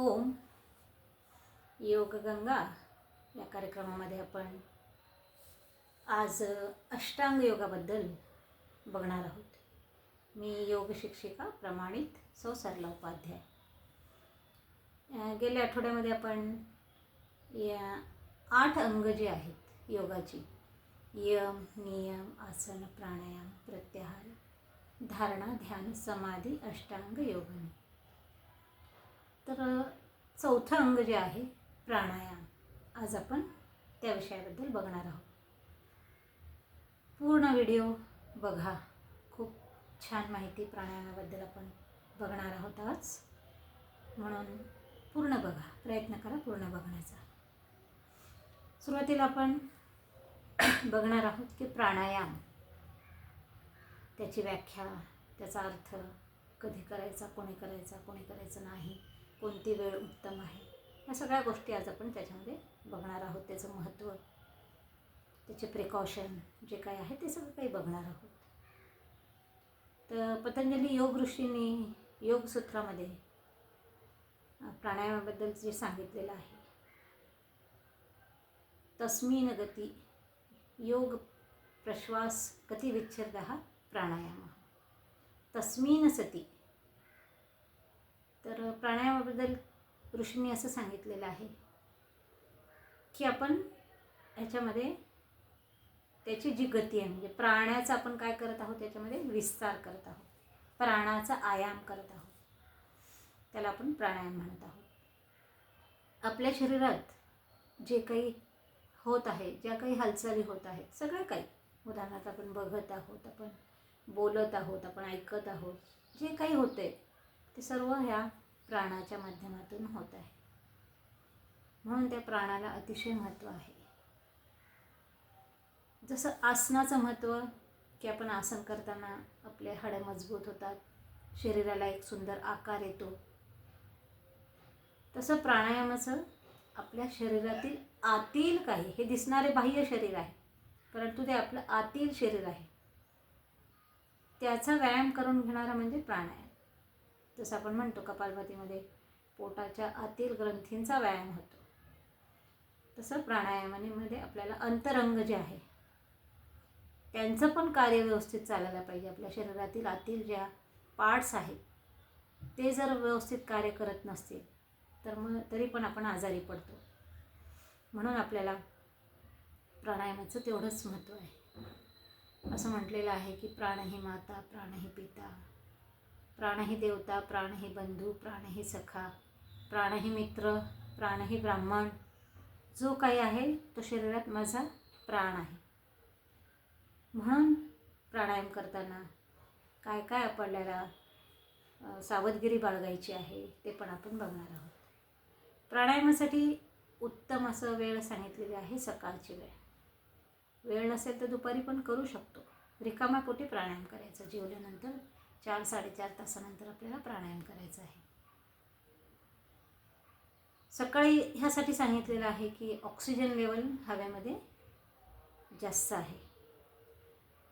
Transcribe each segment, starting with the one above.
ओम. योगगंगा या कार्यक्रमामध्ये आपण आज अष्टांग योगाबद्दल बघणार आहोत. मी योग शिक्षिका प्रमाणित सौ सरला उपाध्याय गेल्या आठवड्यामध्ये आपण या आठ अंग जे आहेत योगाची यम नियम आसन प्राणायाम प्रत्याहार धारणा ध्यान समाधी अष्टांग योगनी तर चौथं अंग जे आहे प्राणायाम. आज आपण त्या विषयाबद्दल बघणार आहोत. पूर्ण व्हिडिओ बघा. खूप छान माहिती प्राणायामाबद्दल आपण बघणार आहोत आज. म्हणून पूर्ण बघा. प्रयत्न करा पूर्ण बघण्याचा. सुरुवातीला आपण बघणार आहोत की प्राणायाम. त्याची व्याख्या त्याचा अर्थ कधी करायचा कोणी करायचा कोणी करायचं नाही. कोणती वेळ उत्तम आहे? या सगळ्या गोष्टी आज आपण त्याच्यामध्ये बघणार आहोत. त्याचं महत्त्व त्याचे प्रिकॉशन जे काय आहे ते सगळं काही बघणार आहोत. तर पतंजली योग ऋषींनी योगसूत्रामध्ये प्राणायामाबद्दल जे सांगितलेलं आहे. तस्मिन गती योग प्रश्वास गतिविच्छेद प्राणायाम. तस्मिन सती तर प्राणायामाबद्दल ऋषींनी असं सांगितलेलं आहे की आपण ह्याच्यामध्ये त्याची जी गती आहे म्हणजे प्राण्याचा आपण काय करत आहोत त्याच्यामध्ये विस्तार करत आहोत. प्राणाचा आयाम करत आहोत. त्याला आपण प्राणायाम म्हणत आहोत. आपल्या शरीरात जे काही होत आहे ज्या काही हालचाली होत आहेत सगळं काही. उदाहरणार्थ आपण बघत आहोत आपण बोलत आहोत आपण ऐकत आहोत जे काही होते ते सर्व ह्या प्राणाच्या माध्यमातून होत आहे. म्हणून त्या प्राणाला अतिशय महत्त्व आहे. जसं आसनाचं महत्त्व की आपण आसन करताना आपले हाडं मजबूत होतात शरीराला एक सुंदर आकार येतो. तसं प्राणायामाचं आपल्या शरीरातील आतील काही हे दिसणारे बाह्य शरीर आहे परंतु ते आपलं आतील शरीर आहे. त्याचा व्यायाम करून घेणारा म्हणजे प्राणायाम. जसं आपण म्हणतो कपालभातीमध्ये पोटाच्या आतील ग्रंथींचा व्यायाम होतो. तसं प्राणायामामध्ये आपल्याला अंतरंग जे आहे त्यांचं पण कार्य व्यवस्थित चालायला पाहिजे. आपल्या शरीरातील आतील ज्या पार्ट्स आहेत ते जर व्यवस्थित कार्य करत नसतील तर मग तरी पण आपण आजारी पडतो. म्हणून आपल्याला प्राणायामाचं तेवढंच महत्त्व आहे. असं म्हटलेलं आहे की प्राण ही माता प्राण ही पिता. प्राण ही देवता प्राण ही बंधू प्राण ही सखा प्राण ही मित्र प्राण ही ब्राह्मण. जो काही आहे तो शरीरात माझा प्राण आहे. म्हणून प्राणायाम करताना काय काय आपल्याला सावधगिरी बाळगायची आहे ते पण आपण बघणार आहोत. प्राणायामासाठी उत्तम असं वेळ सांगितलेली आहे सकाळची वेळ. वेळ नसेल तर दुपारी पण करू शकतो. रिकाम्या पोटी प्राणायाम करायचा जेवल्यानंतर चार साडेचार तासानंतर आपल्याला प्राणायाम करायचा आहे. सकाळी ह्यासाठी सांगितलेलं आहे की ऑक्सिजन लेवल हवेमध्ये जास्त आहे.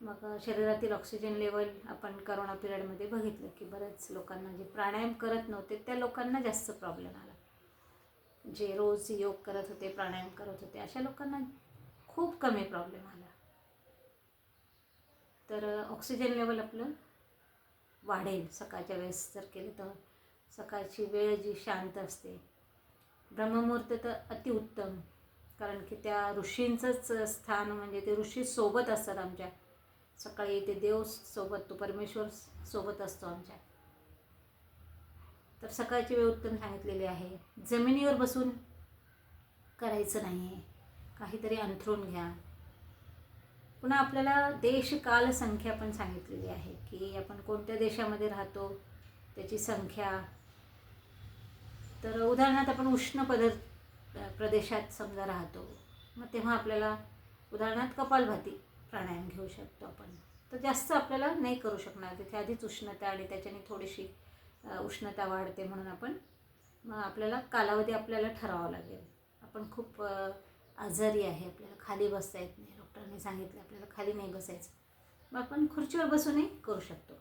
मग शरीरातील ऑक्सिजन लेवल आपण करोना पिरियडमध्ये बघितलं की बऱ्याच लोकांना जे प्राणायाम करत नव्हते त्या लोकांना जास्त प्रॉब्लेम आला. जे रोज योग करत होते प्राणायाम करत होते अशा लोकांना खूप कमी प्रॉब्लेम आला. तर ऑक्सिजन लेवल आपलं वाढेल. सकाळच्या वेळेस जर केलं तर सकाळची वेळ जी शांत असते. ब्रह्ममुहूर्त तर अतिउत्तम कारण की त्या ऋषींचंच स्थान म्हणजे ते ऋषी सोबत असतात आमच्या. सकाळी ते देव सोबत तो परमेश्वर सोबत असतो आमच्या. तर सकाळची वेळ उत्तम सांगितलेली आहे. जमिनीवर बसून करायचं नाही आहे काहीतरी अंथरून घ्या. पुन्हा आपल्याला देश काल संख्या पण सांगितलेली आहे की आपण कोणत्या देशामध्ये राहतो त्याची संख्या. तर उदाहरणार्थ आपण उष्ण पदार्थ प्रदेशात समजा राहतो मग तेव्हा आपल्याला उदाहरणार्थ कपालभाती प्राणायाम घेऊ शकतो आपण. तर जास्त आपल्याला नाही करू शकणार तिथे आधीच उष्णता आणि त्याच्याने थोडीशी उष्णता वाढते म्हणून आपण मग आपल्याला कालावधी आपल्याला ठरावा लागेल. आपण खूप आजारी आहे आपल्याला खाली बसता येत नाही. डॉक्टरांनी सांगितलं आपल्याला खाली नाही बसायचं. मग आपण खुर्चीवर बसूनही करू शकतो.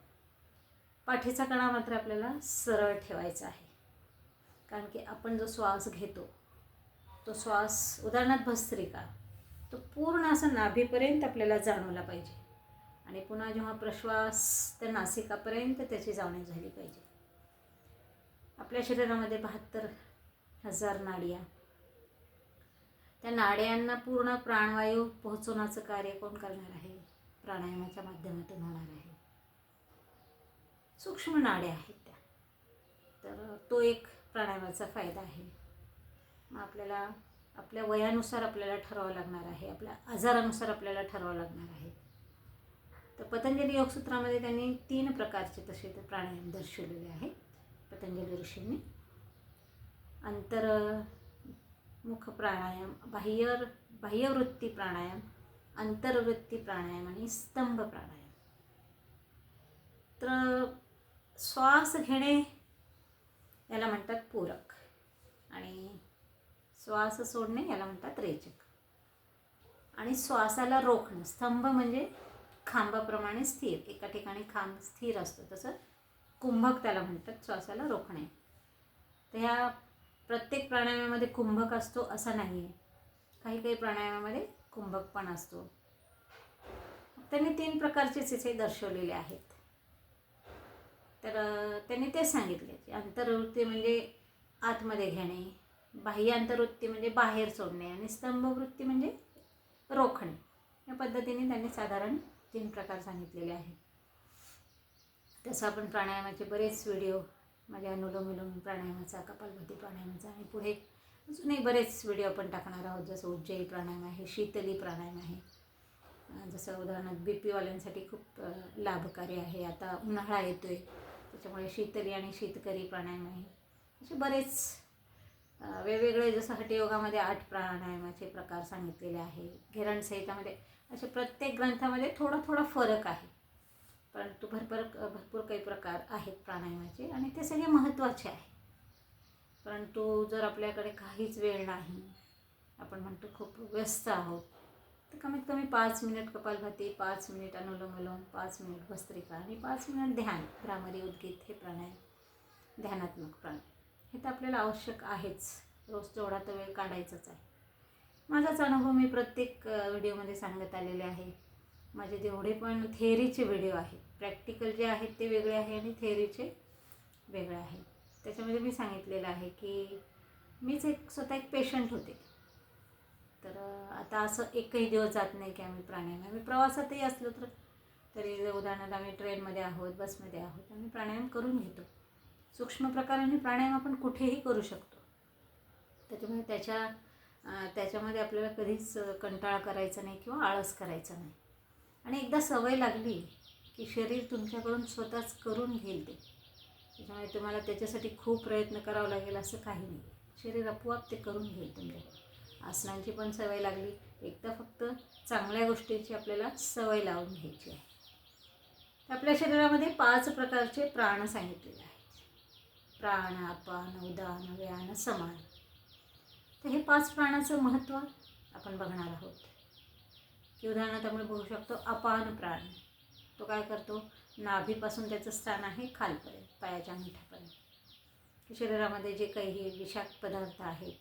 पाठीचा कणा मात्र आपल्याला सरळ ठेवायचा आहे. कारण की आपण जो श्वास घेतो तो श्वास उदाहरणार्थ भस्त्रिका तो पूर्ण असं नाभीपर्यंत आपल्याला जाणवला पाहिजे. आणि पुन्हा जेव्हा प्रश्वास त्या नासिकापर्यंत त्याची जाणीव झाली पाहिजे. आपल्या शरीरामध्ये बहात्तर हजार नाड्या त्या नाड्यांना पूर्ण प्राणवायू पोहोचवण्याचं कार्य कोण करणार आहे? प्राणायामाच्या माध्यमातून होणार आहे. सूक्ष्म नाड्या आहेत त्या. तर तो एक प्राणायामाचा फायदा आहे. मग आपल्याला आपल्या वयानुसार आपल्याला ठरवावं लागणार आहे. आपल्या आजारानुसार आपल्याला ठरवावं लागणार आहे. तर पतंजली योगसूत्रामध्ये त्यांनी तीन प्रकारचे तसे ते प्राणायाम दर्शवलेले आहेत. पतंजली ऋषींनी. मुख प्राणायाम बाह्य बाह्यवृत्ती प्राणायाम अंतर्वृत्ती प्राणायाम आणि स्तंभ प्राणायाम. तर श्वास घेणे याला म्हणतात पूरक आणि श्वास सोडणे याला म्हणतात रेचक. आणि श्वासाला रोखणं स्तंभ म्हणजे खांबाप्रमाणे स्थिर एका ठिकाणी खांब स्थिर असतो. तसं कुंभक त्याला म्हणतात श्वासाला रोखणे. तर ह्या प्रत्येक प्राणायामामध्ये कुंभक असतो असा नाही आहे काही काही प्राणायामामध्ये कुंभक पण असतो. त्यांनी तीन प्रकारचे तिथे दर्शवलेले आहेत. तर त्यांनी ते सांगितले की अंतर्वृत्ती म्हणजे आतमध्ये घेणे बाह्य अंतर्वृत्ती म्हणजे बाहेर सोडणे आणि स्तंभवृत्ती म्हणजे रोखणे. या पद्धतीने त्यांनी साधारण तीन प्रकार सांगितलेले आहेत. तसं आपण प्राणायामाचे बरेच व्हिडिओ माझ्या अनुलोम विलोम प्राणायामाचा कपालभाती प्राणायामाचा आणि पुढे अजूनही बरेच व्हिडिओ आपण टाकणार आहोत. जसं उज्जयी प्राणायाम आहे शीतली प्राणायाम आहे. जसं उदाहरणार्थ बी पीवाल्यांसाठी खूप लाभकारी आहे. आता उन्हाळा येतो आहे त्याच्यामुळे शीतली आणि शीतकरी प्राणायाम आहे. असे बरेच वेगवेगळे जसं हटयोगामध्ये आठ प्राणायामाचे प्रकार सांगितलेले आहे. घेरण संहितामध्ये असे प्रत्येक ग्रंथामध्ये थोडा थोडा फरक आहे. परंतु भरपूर भरपूर काही प्रकार आहेत प्राणायामाचे आणि ते सगळे महत्त्वाचे आहे परंतु जर आपल्याकडे काहीच वेळ नाही आपण म्हणतो खूप व्यस्त आहोत तर कमीत कमी पाच मिनिट कपालभाती पाच मिनिट अनुलोम विलोम पाच मिनिट भस्त्रिका आणि पाच मिनिट ध्यान भ्रामरी उद्गीत हे प्राणायाम ध्यानात्मक प्राणायाम. हे तर आपल्याला आवश्यक आहेच. रोज तेवढा तर वेळ काढायचाच आहे. माझाच अनुभव मी प्रत्येक व्हिडिओमध्ये सांगत आलेले आहे. माझे जेवढे पण थेअरीचे व्हिडिओ आहेत. प्रॅक्टिकल जे आहेत ते वेगळे आहे आणि थेअरीचे वेगळे आहे त्याच्यामध्ये मी सांगितलेलं आहे की मीच एक स्वतः एक पेशंट होते. तर आता असं एकही दिवस जात नाही की आम्ही प्राणायाम. आम्ही प्रवासातही असलो तर तरी उदाहरणार्थ आम्ही ट्रेनमध्ये आहोत बसमध्ये आहोत आम्ही प्राणायाम करून घेतो. सूक्ष्म प्रकाराने प्राणायाम आपण कुठेही करू शकतो. त्याच्यामुळे त्याच्या त्याच्यामध्ये आपल्याला कधीच कंटाळा करायचा नाही किंवा आळस करायचा नाही. आणि एकदा सवय लागली की शरीर तुमच्याकडून स्वतःच करून घेईल ते. त्याच्यामुळे तुम्हाला त्याच्यासाठी खूप प्रयत्न करावा लागेल असं काही नाही. शरीर आपोआप ते करून घेईल तुमच्याकडून. आसनांची पण सवय लागली. एकदा फक्त चांगल्या गोष्टींची आपल्याला सवय लावून घ्यायची आहे. तर आपल्या शरीरामध्ये पाच प्रकारचे प्राण सांगितलेले आहेत. प्राण अपान उदान व्यान समान. तर हे पाच प्राणाचं महत्त्व आपण बघणार आहोत. की उदाहरणार्थ आपण बघू शकतो अपान प्राण. तो काय करतो? नाभीपासून त्याचं स्थान आहे खालपर्यंत पायाच्या अंगठ्यापर्यंत. की शरीरामध्ये जे काही विषाक्त पदार्थ आहेत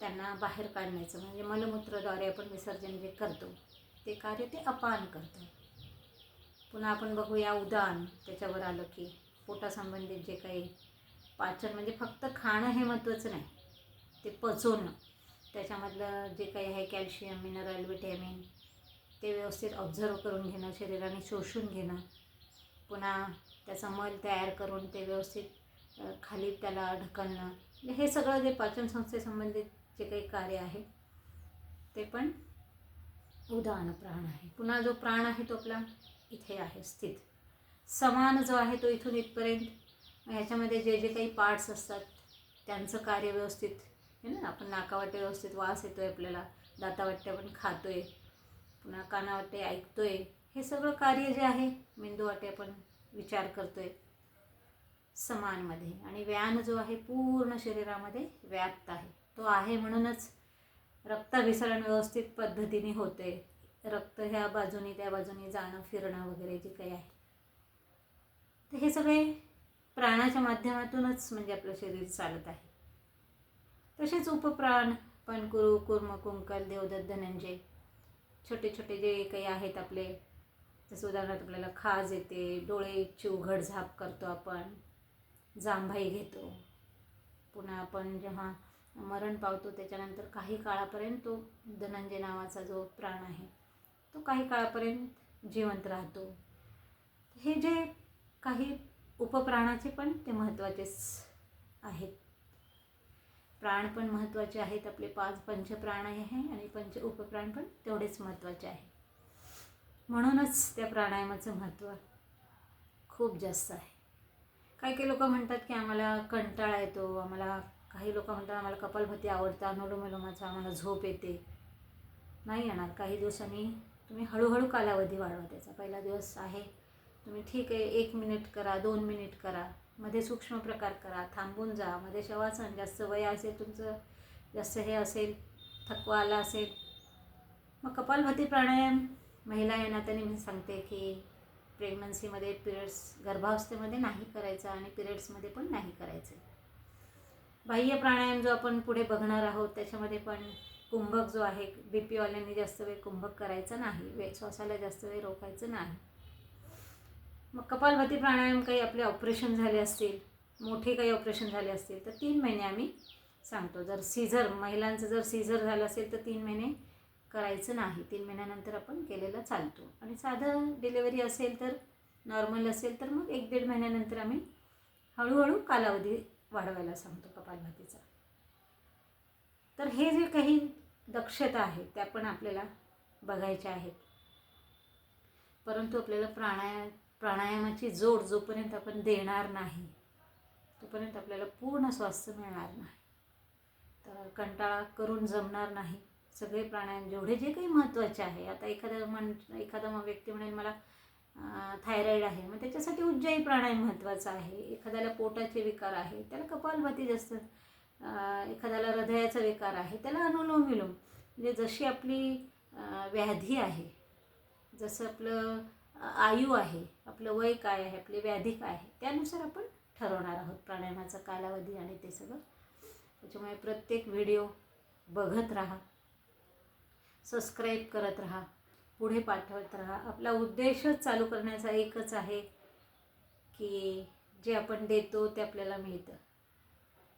त्यांना बाहेर काढण्याचं म्हणजे मलमूत्रद्वारे आपण विसर्जन जे करतो ते कार्य ते अपान करतं. पुन्हा आपण बघूया उदान. त्याच्यावर आलं की पोटासंबंधित जे काही पाचन म्हणजे फक्त खाणं हे महत्त्वाचं नाही ते पचवणं. त्याच्यामधलं जे काही आहे कॅल्शियम मिनरल विटॅमिन ते व्यवस्थित ऑब्झर्व करून घेणं शरीराने शोषून घेणं. पुन्हा त्याचा मल तयार करून ते व्यवस्थित खाली त्याला ढकलणं. म्हणजे हे सगळं जे पाचन संस्थेसंबंधित जे काही कार्य आहे ते पण उदाहरण प्राण आहे. पुन्हा जो प्राण आहे तो आपला इथे आहे स्थित. समान जो आहे तो इथून इथपर्यंत. ह्याच्यामध्ये जे जे काही पार्ट्स असतात त्यांचं कार्य व्यवस्थित हे ना आपण नाकावाटे व्यवस्थित वास येतो आहे आपल्याला दातावाटे आपण खातो आहे पुन्हा कानावाटे ऐकतो आहे हे सगळं कार्य जे आहे मेंदूवाटे आपण विचार करतो आहे समानमध्ये. आणि व्यान जो आहे पूर्ण शरीरामध्ये व्याप्त आहे. तो आहे म्हणूनच रक्ताभिसरण व्यवस्थित पद्धतीने होते रक्त ह्या बाजूने त्या बाजूने जाणं फिरणं वगैरे जे काही आहे. तर हे सगळे प्राणाच्या माध्यमातूनच म्हणजे आपलं शरीर चालत आहे. तसेच उपप्राण पणकुरू कुर्म कुंकल देवदत्त धनंजय. छोटे छोटे जे काही आहेत आपले जसं उदाहरणार्थ आपल्याला खाज येते डोळे चिवघड झाप करतो आपण जांभाई घेतो. पुन्हा आपण जेव्हा मरण पावतो त्याच्यानंतर काही काळापर्यंत तो धनंजय नावाचा जो प्राण आहे तो काही काळापर्यंत जिवंत राहतो. हे जे काही उपप्राणाचे पण ते महत्त्वाचेच आहेत. प्राण पण महत्त्वाचे आहेत. आपले पाच पंचप्राण आहे आणि पंच उपप्राण पण तेवढेच महत्त्वाचे आहे. म्हणूनच त्या प्राणायामाचं महत्त्व खूप जास्त आहे. काही काही लोक म्हणतात की आम्हाला कंटाळा येतो आम्हाला काही लोक म्हणतात आम्हाला कपालभाती आवडतं अनुलोमलोमाचा आम्हाला झोप येते. नाही येणार. काही दिवसांनी तुम्ही हळूहळू कालावधी वाढवा त्याचा. पहिला दिवस आहे तुम्ही ठीक आहे एक मिनिट करा दोन मिनिट करा. मध्ये सूक्ष्म प्रकार करा थांबून जा. मध्ये शवासन जास्त वय असेल तुमचं जास्त हे असेल थकवा आला असेल. मग कपालभाती प्राणायाम महिला या नात्याने मी सांगते की प्रेग्नन्सीमध्ये पिरियड्स गर्भावस्थेमध्ये नाही करायचं आणि पिरियड्समध्ये पण नाही करायचं. बाह्य प्राणायाम जो आपण पुढे बघणार आहोत त्याच्यामध्ये पण कुंभक जो आहे बी पीवाल्यांनी जास्त वेळ कुंभक करायचा नाही. वे श्वासाला जास्त वेळ रोखायचं नाही. मग कपालभाती प्राणायाम काही आपले ऑपरेशन झाले असतील मोठे काही ऑपरेशन झाले असतील तर तीन महिने आम्ही सांगतो. जर सीझर महिलांचं जर सीझर झालं असेल तर तीन महिने करायचं नाही. तीन महिन्यानंतर आपण केलेलं चालतो. आणि साधं डिलेवरी असेल तर नॉर्मल असेल तर मग एक दीड महिन्यानंतर आम्ही हळूहळू कालावधी वाढवायला सांगतो कपालभातीचा. तर हे जे काही दक्षता आहेत त्या पण आपल्याला बघायच्या आहेत. परंतु आपल्याला प्राणायाम प्राणायामाची जोड जोपर्यंत आपण देणार नाही तोपर्यंत आपल्याला पूर्ण स्वास्थ्य मिळणार नाही. तर कंटाळा करून जमणार नाही. सगळे प्राणायाम जेवढे जे काही महत्त्वाचे आहे आता एखादा म्हण एखादा मग व्यक्ती म्हणेल मला थायरॉईड आहे. मग त्याच्यासाठी उज्जयी प्राणायाम महत्त्वाचा आहे. एखाद्याला पोटाचे विकार आहे त्याला कपालभाती जास्त एखाद्याला हृदयाचा विकार आहे त्याला अनुलोम विलोम म्हणजे जशी आपली व्याधी आहे जसं आपलं आयु आहे आपलं वय काय आहे आपली व्याधी काय आहे त्यानुसार आपण ठरवणार आहोत प्राणायामाचा कालावधी आणि ते सगळं. त्याच्यामुळे प्रत्येक व्हिडिओ बघत राहा सबस्क्राईब करत राहा पुढे पाठवत राहा. आपला उद्देशच चालू करण्याचा एकच आहे की जे आपण देतो ते आपल्याला मिळतं.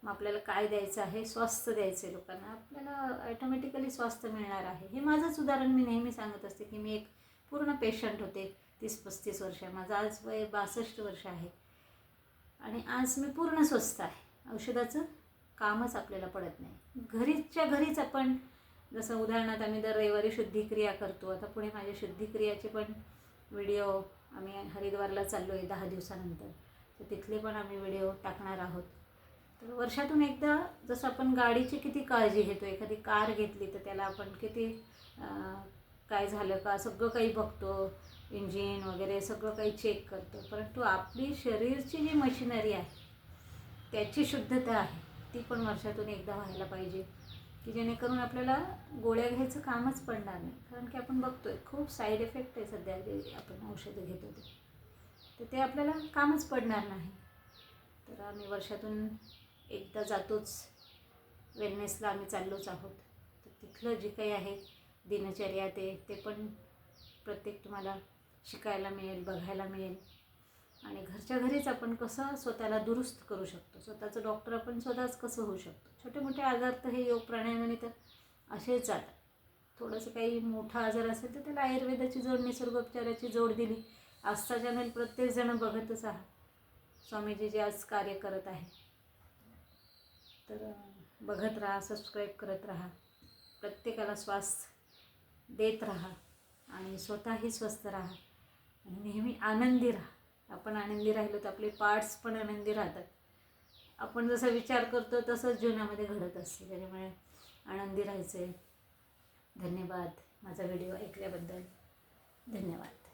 मग आपल्याला काय द्यायचं आहे? स्वास्थ्य द्यायचं आहे लोकांना. आपल्याला ॲटोमॅटिकली स्वास्थ्य मिळणार आहे. हे माझंच उदाहरण मी नेहमी सांगत असते की मी एक पूर्ण पेशंट होते. तीस पस्तीस वर्ष. माझं आज वय बासष्ट वर्ष आहे. आणि आज मी पूर्ण स्वस्त आहे. औषधाचं कामच आपल्याला पडत नाही. घरीच्या घरीच आपण जसं उदाहरणार्थ आम्ही दर रविवारी शुद्धिक्रिया करतो. आता पुढे माझ्या शुद्धिक्रियाचे पण व्हिडिओ आम्ही हरिद्वारला चाललो आहे दहा दिवसानंतर. तर तिथले पण आम्ही व्हिडिओ टाकणार आहोत. तर वर्षातून एकदा जसं आपण गाडीची किती काळजी घेतो एखादी कार घेतली तर त्याला आपण किती काय झालं का? सगळं काही बघतो इंजिन वगैरे सगळं काही चेक करतो. परंतु आपली शरीरची जी मशिनरी आहे त्याची शुद्धता आहे. ती पण वर्षातून एकदा व्हायला पाहिजे. की जेणेकरून आपल्याला गोळ्या घ्यायचं कामच पडणार नाही. कारण की आपण बघतो आहे खूप साईड इफेक्ट आहे सध्या जे आपण औषधं घेतो ते तर ते आपल्याला कामच पडणार नाही. तर आम्ही वर्षातून एकदा जातोच. वेलनेसला आम्ही चाललोच आहोत. तर तिथलं जे काही आहे दिनचर्या ते ते पण प्रत्येक तुम्हाला शिकायला मिळेल बघायला मिळेल. आणि घरच्या घरीच आपण कसं स्वतःला दुरुस्त करू शकतो. स्वतःचं डॉक्टर आपण स्वतःच कसं होऊ शकतो. छोटे मोठे आजार तर हे योग प्राणायामाने तर असेच जातात. थोडंसं काही मोठा आजार असेल तर त्याला आयुर्वेदाची जोड निसर्गोपचाराची जोड दिली. आजचा चॅनल प्रत्येकजण बघतच आहात. स्वामीजी जे आज कार्य करत आहे तर बघत राहा सबस्क्राईब करत राहा. प्रत्येकाला स्वास्थ्य देत राहा आणि स्वतःही स्वस्थ राहा. आणि नेहमी आनंदी राहा. आपण आनंदी राहिलो तर आपले पार्ट्स पण आनंदी राहतात. आपण जसा विचार करतो तसंच जीवनामध्ये घडत असते. त्याच्यामुळे आनंदी राहायचं आहे धन्यवाद. माझा व्हिडिओ ऐकल्याबद्दल धन्यवाद.